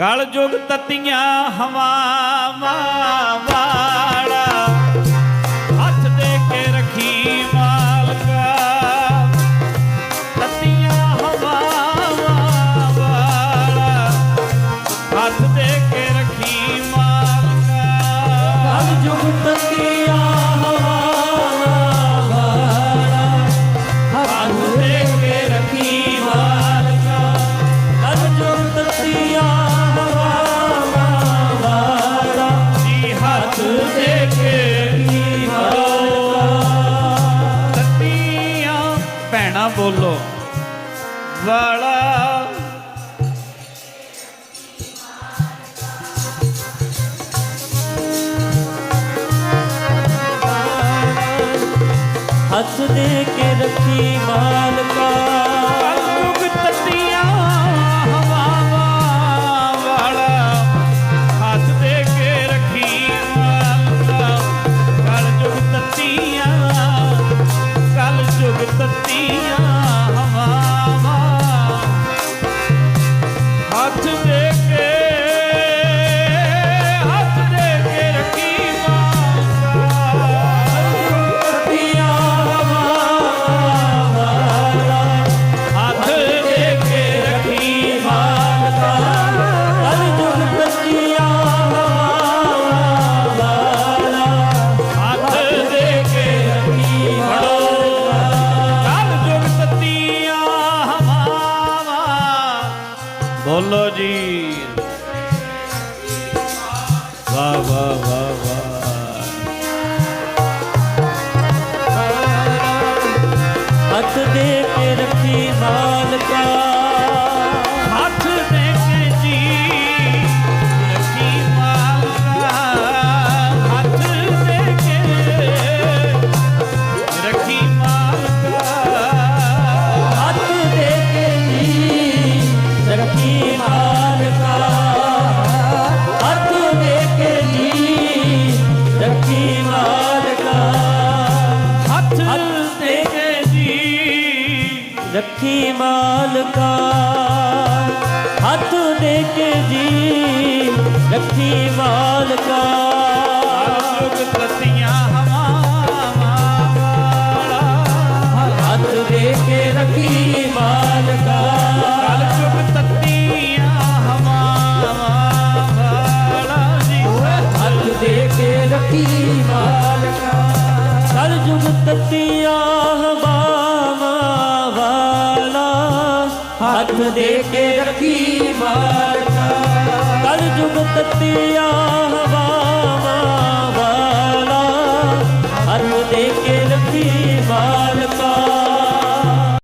ਕਲ ਜੁਗ ਤਤੀਆਂ ਹਵਾਵਾਂ ਵਾਲਾ। ਬੋਲੋ। ਵਾਲਾ। ਹੱਥ ਦੇ ਕੇ ਰੱਖੀ ਮਾਲਕਾ। ਕਲਯੁਗ ਤਤੀਆਂ। ਬੋਲੋ ਜੀ। ਵਾਹ ਵਾਹ ਵਾਹ ਵਾਹ। ਹੱਥ ਦੇ ਕੇ ਰੱਖੀ ਮਾਲਕਾ ਰੱਖੀ ਮਾਲਕਾ। ਹੱਥ ਦੇ ਕੇ ਜੀ ਰੱਖੀ ਮਾਲਕਾ। ਜੁਗ ਤਤੀਆਂ ਹਵਾਵਾਂ ਹੱਥ ਦੇ ਕੇ ਰੱਖੀ ਮਾਲਕਾ। ਜੁਗ ਤਤੀਆਂ ਹਵਾਵਾਂ ਹੱਥ ਦੇ ਕੇ ਰੱਖੀ ਮਾਲਕਾ। ਕਲ ਜੁਗ ਦੇ ਕੇ ਰੱਖੀ ਮਾਲਕਾ ਕਲ ਜੁਗ ਤਤੀਆਂ